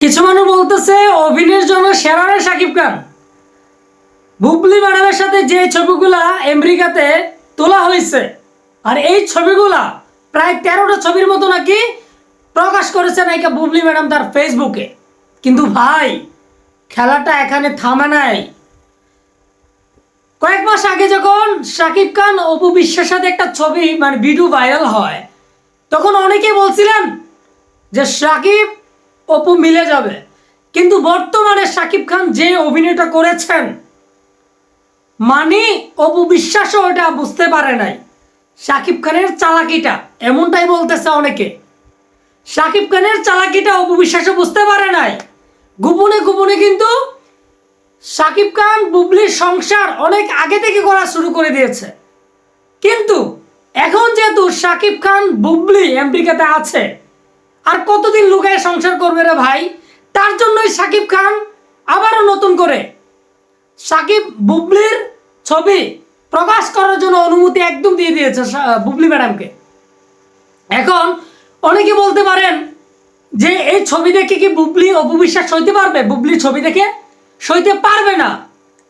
কিছু মানুষ বলতেছে অভিনয়ের জন্য সেরা রে শাকিব খান। বুবলি ম্যাডামের সাথে যে ছবিগুলা আমেরিকাতে তোলা হয়েছে, আর এই ছবিগুলা প্রায় তেরোটা ছবির মতো নাকি প্রকাশ করেছে নায়িকা বুবলি ম্যাডাম তার ফেসবুকে। কিন্তু ভাই, খেলাটা এখানে থামে নাই। কয়েক মাস আগে যখন শাকিব খান অপু বিশ্বের সাথে একটা ছবি মানে ভিডিও ভাইরাল হয়, তখন অনেকেই বলছিলেন যে শাকিব অপু মিলে যাবে। কিন্তু বর্তমানে শাকিব খান যে অভিনয়টা করেছেন মানে অপু বিশ্বাসও ওটা বুঝতে পারে নাই। শাকিব খানের চালাকিটা, এমনটাই বলতেছে অনেকে। শাকিব খানের চালাকিটা অপু বিশ্বাসও বুঝতে পারে নাই। গোপনে গোপনে কিন্তু শাকিব খান বুবলির সংসার অনেক আগে থেকে করা শুরু করে দিয়েছে। কিন্তু এখন যেহেতু শাকিব খান বুবলি আমেরিকাতে আছে আর কতদিন লুকায় সংসার করবে রে ভাই? তার জন্যই শাকিব খান আবারও নতুন করে সাকিব বুবলির ছবি প্রকাশ করার জন্য অনুমতি একদম দিয়ে দিয়েছে বুবলি ম্যাডামকে। এখন অনেকে বলতে পারেন যে এই ছবি দেখে কি বুবলি অপবিশ্বাস সইতে পারবে? বুবলির ছবি দেখে সইতে পারবে না।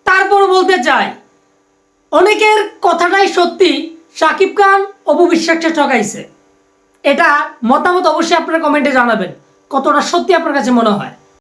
তারপর বলতে চাই, অনেকের কথাটাই সত্যি, সাকিব খান অপবিশ্বাসকে ঠকাইছে। এটা মতামত অবশ্যই আপনারা কমেন্টে জানাবেন। কতটা সত্যি আপনার কাছে মনে হয়?